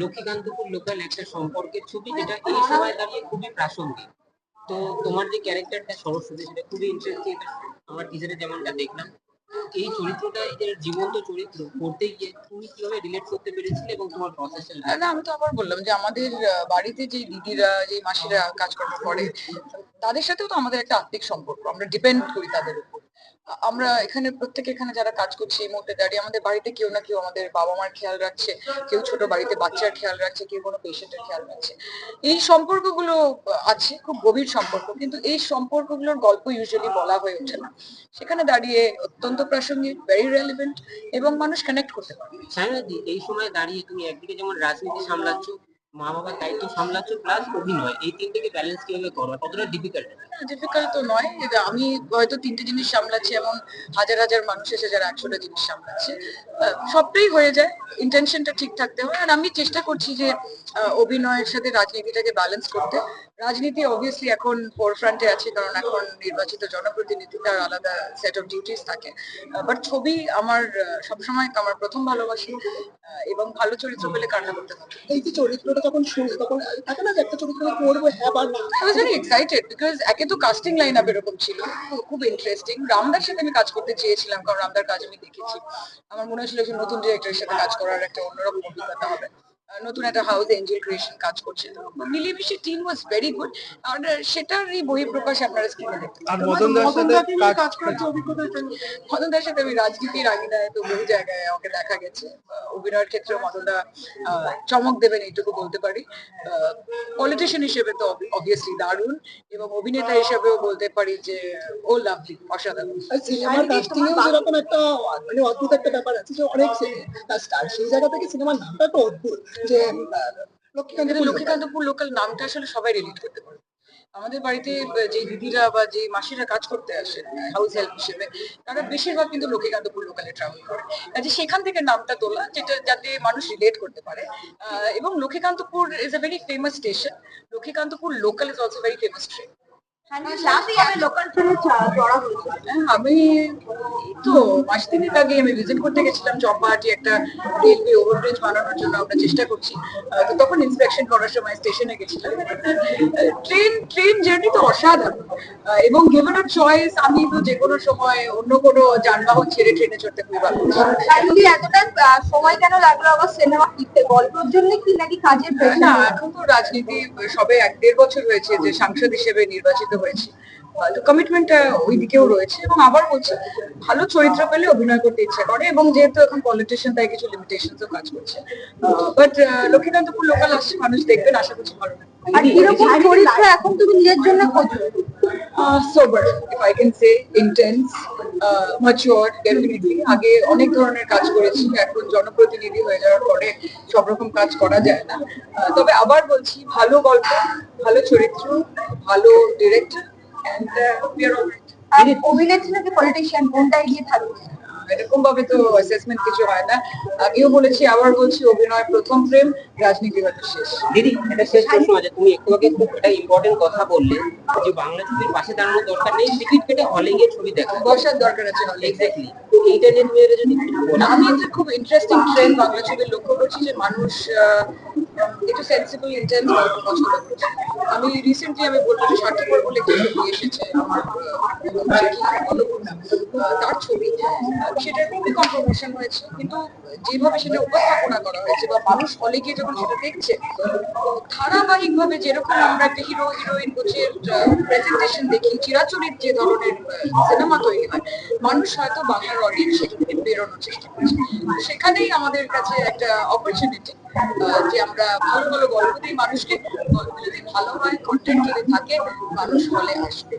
Lakshmikantapur local একটা সম্পর্কের ছবি যেটা এই সময় দাঁড়িয়ে খুবই প্রাসঙ্গিক। তো তোমার যে ক্যারেক্টারটা সরস্বতী, সেটা খুবই ইন্টারেস্টিং আমরা টিজারে যেমনটা দেখলাম, এই চরিত্রটা এর জীবন্ত চরিত্র করতে গিয়ে তুমি কীভাবে রিলেট করতে পেরেছিলে এবং তোমার প্রসেসটা না আমি তো আবার বললাম যে আমাদের বাড়িতে যে দিদিরা, যে মাসিরা কাজকর্ম করে, তাদের সাথেও তো আমাদের একটা আত্মিক সম্পর্ক। আমরা ডিপেন্ড করি তাদের উপর। আমরা এখানে প্রত্যেকে এখানে যারা কাজ করছি এই মুহূর্তে দাঁড়িয়ে আমাদের বাড়িতে কেউ না কেউ আমাদের বাবা মার খেয়াল রাখছে, কেউ ছোট বাড়িতে বাচ্চার খেয়াল রাখছে, কেউ কোনো পেশেন্টের খেয়াল রাখছে। এই সম্পর্কগুলো আছে, খুব গভীর সম্পর্ক, কিন্তু এই সম্পর্কগুলোর গল্প ইউজুয়ালি বলা হয়ে ওঠে না। সেখানে দাঁড়িয়ে অত্যন্ত প্রাসঙ্গিক ভেরি রেলিভেন্ট এবং মানুষ কানেক্ট করতে পারে সায়নাদি এই সময় দাঁড়িয়ে তুমি একদিকে যেমন রাজনীতি সামলাচ্ছ মা বাবার দায়িত্ব সামলাচ্ছ প্লাস অভিনয়। এই তিনটেকে ব্যালেন্স কীভাবে করো কতটা ডিফিকাল্ট ডিফিকাল্ট তো নয়। আমি হয়তো তিনটে জিনিস সামলাচ্ছি, এমন হাজার হাজার মানুষ এসে যারা একশোটা জিনিস সামলাচ্ছে সবটাই হয়ে যায়। ইন্টেনশনটা ঠিক থাকতে হয়। আর আমি চেষ্টা করছি যে অভিনয়ের সাথে রাজনীতিটাকে ব্যালেন্স করতে। রাজনীতি অবভিয়াসলি এখন ফোরফ্রন্টে আছে কারণ এখন নির্বাচিত জনপ্রতিনিধি তার আলাদা সেট অফ ডিউটিস থাকে। বাট ছবি আমার সবসময় আমার প্রথম ভালোবাসি এবং ভালো চরিত্র পেলে কান্না করতে হবে। এই যে চরিত্রটা যখন শুনি তখন থাকে না যে একটা চরিত্র করব হ্যাঁ বা না? I was very excited because একে তো কাস্টিং লাইন আপ এরকম ছিল। খুব ইন্টারেস্টিং রামদার সাথে আমি কাজ করতে চেয়েছিলাম কারণ রামদার কাজ আমি দেখেছি। আমার মনে হয়েছিল যে নতুন ডিরেক্টরের সাথে কাজ করার একটা অন্যরকম অভিজ্ঞতা হবে। নতুন একটা হাউস এঞ্জেল ক্রিয়েশন কাজ করছে। তো মিলিয়ে টিম ওয়াজ ভেরি গুড আর সেটারই বহিঃপ্রকাশ আপনারা স্ক্রিনে দেখতে। আর মদন সাথে কাজ করার যে অভিজ্ঞতা। মদনদার সাথে আমি রাজনীতির আঙিনায় তো বহু জায়গায় আমাকে দেখা গেছে। অভিনয়ের ক্ষেত্রে মদনদা আহ, চমক দেবেন এইটুকু বলতে পারি। পলিটিশিয়ান হিসেবে তো অবভিয়াসলি দারুণ এবং অভিনেতা হিসেবেও বলতে পারি যে ও লাভলি অসাধারণ। সিনেমার কাস্টিং যেরকম একটা মানে অদ্ভুত একটা ব্যাপার আছে যে অনেক স্টার সেই জায়গা থেকে সিনেমার নামটা তো অদ্ভুত। যে, লক্ষ্মীকান্তপুর লোকাল নামটা আসলে সবাই রিলেট করতে পারে। আমাদের বাড়িতে যে দিদিরা বা যে মাসিরা কাজ করতে আসেন হাউস হেল্প হিসেবে, তারা বেশিরভাগ কিন্তু লক্ষ্মীকান্তপুর লোকালে ট্রাভেল করে। কাজে সেখান থেকে নামটা তোলা, যেটা, যাতে মানুষ রিলেট করতে পারে। এবং Lakshmikantapur is a very famous station Lakshmikantapur local is also very famous train আমি এই তো মাস তিনেক আগে আমি ভিজিট করতে গেছিলাম চম্পাহাটি একটা রেলওয়ে ওভারব্রিজ বানানোর জন্য আমরা চেষ্টা করছি। তো তখন ইন্সপেকশন করার সময় স্টেশনে গেছিলাম। ট্রেন ট্রেন জার্নি তো অসাধারণ। এবং গিভেন আ চয়েস আমি তো যে কোনো সময় অন্য কোনো যানবাহন ছেড়ে ট্রেনে চড়তে খুবই শাশুড়ি এতটা সময় কেন লাগল আবার সিনেমা ফিরতে গল্পের জন্য কি নাকি কাজের না এখন তো রাজনীতি সবে এক দেড় বছর হয়েছে যে সাংসদ হিসেবে নির্বাচিত হয়েছে। তো কমিটমেন্টটা ওই দিকেও রয়েছে এবং আবার বলছি, ভালো চরিত্র পেলে অভিনয় করতে ইচ্ছা করে এবং যেহেতু এখন পলিটিশিয়ান তাই কিছু লিমিটেশন কাজ করছে। বাট লক্ষ্মীকান্তপুর লোকাল আসছে, মানুষ দেখবেন, আশা করছি ভালো আর কীরকম চরিত্র এখন তুমি নিজের জন্য খোঁজো uh, if I can say, intense, uh, mature, definitely. আগে অনেক ধরনের কাজ করেছি এখন জনপ্রতিনিধি হয়ে যাওয়ার পরে সব রকম কাজ করা যায় না। তবে আবার বলছি ভালো গল্প ভালো চরিত্র ভালো ডিরেক্টর অলরাইট আর অভিনেত্রী নাকি পলিটিশিয়ান কোনটা এগিয়ে থাকবে? এরকম ভাবে তো অ্যাসেসমেন্ট কিছু হয় না। আগেও বলেছি আবার বলছি অভিনয় প্রথম প্রেম রাজনীতি হয়তো শেষ। দিদি এটা শেষ প্রশ্ন আছে। তুমি একটু আগে খুব একটা ইম্পর্টেন্ট কথা বললে যে বাংলা ছবির পাশে দাঁড়ানোর দরকার নেই টিকিট কেটে হলে গিয়ে ছবি দেখা বসার দরকার আছে হলে এক্স্যাক্টলি এইটা নিয়ে তুমি যদি আমি একটা খুব ইন্টারেস্টিং ট্রেন্ড বাংলা ছবির লক্ষ্য করছি যে মানুষ একটু সেন্সিবল ইন্টেন্স গল্প পছন্দ করছে। আমি রিসেন্টলি আমি বলব যে একটি ছবি এসেছে তার ছবি। সেটার খুবই হয়েছে, কিন্তু যেভাবে সেটা উপস্থাপনা করা হয়েছে বা মানুষ হলে গিয়ে যখন সেটা দেখছে যেরকম আমরা একটা হিরো হিরোইন কোচের প্রেজেন্টেশন দেখি, চিরাচরিত যে ধরনের সিনেমা তৈরি হয়, মানুষ হয়তো বাংলার অডিয়েন্স সেখান থেকে বেরোনোর চেষ্টা করছে। সেখানেই আমাদের কাছে একটা অপরচুনিটি যে আমরা ভালো ভালো গল্প দিই, মানুষকে গল্প যদি ভালো হয় কন্টেন্ট যদি থাকে, মানুষ হলে আসবে।